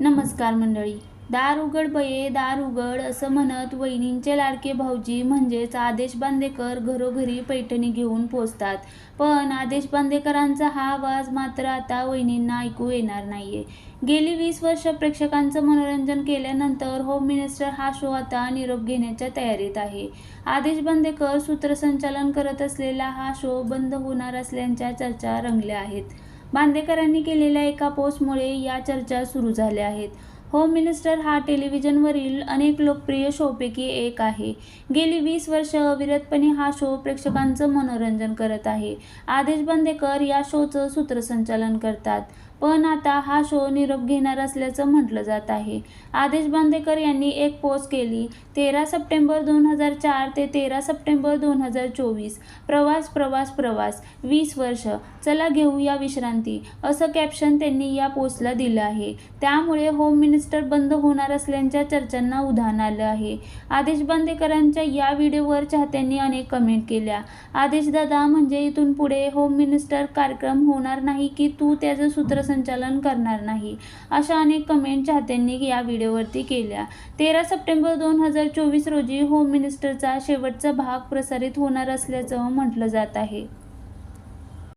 नमस्कार मंडळी. दार उघड बये दार उघड असं म्हणत वहिनींचे लाडके भाऊजी म्हणजेच आदेश बांदेकर घरोघरी पैठणी घेऊन पोचतात. पण आदेश बांदेकरांचा हा आवाज मात्र आता वहिनींना ऐकू येणार नाहीये. गेली वीस वर्ष प्रेक्षकांचं मनोरंजन केल्यानंतर होम मिनिस्टर हा शो आता निरोप घेण्याच्या तयारीत आहे. आदेश बांदेकर सूत्रसंचालन करत असलेला हा शो बंद होणार असल्याच्या चर्चा रंगल्या आहेत. बांदेकरांनी केलेल्या एका पोस्टमुळे या चर्चा सुरू झाल्या आहेत. होम मिनिस्टर हा टेलिव्हिजनवरील अनेक लोकप्रिय शोपैकी एक आहे. गेली वीस वर्ष अविरतपणे हा शो प्रेक्षकांचं मनोरंजन करत आहे. आदेश बांदेकर या शोचं सूत्रसंचालन करतात. पण आता हा शो निरोप घेणार असल्याचं म्हटलं जात आहे. आदेश बांदेकर यांनी एक पोस्ट केली तेरा सप्टेंबर दोन हजार चार ते तेरा सप्टेंबर दोन हजार चोवीस. प्रवास प्रवास प्रवास. वीस वर्ष. चला घेऊया विश्रांती. असं कॅप्शन त्यांनी या पोस्टला दिलं आहे. त्यामुळे होम मिनिस्टर बंद होणार असल्याच्या चर्चांना उधाण आलं आहे. आदेश बांदेकरांच्या या व्हिडिओवर चाहत्यांनी अनेक कमेंट केल्या. आदेश दादा म्हणजे इथून पुढे होम मिनिस्टर कार्यक्रम होणार नाही की तू त्याचं सूत्र संचालन करणार नाही अशा अनेक कमेंट चाहत्यांनी या व्हिडिओवरती केल्या. तेरा सप्टेंबर दोन हजार चोवीस रोजी होम मिनिस्टरचा शेवटचा भाग प्रसारित होणार असल्याचं म्हटलं जात आहे.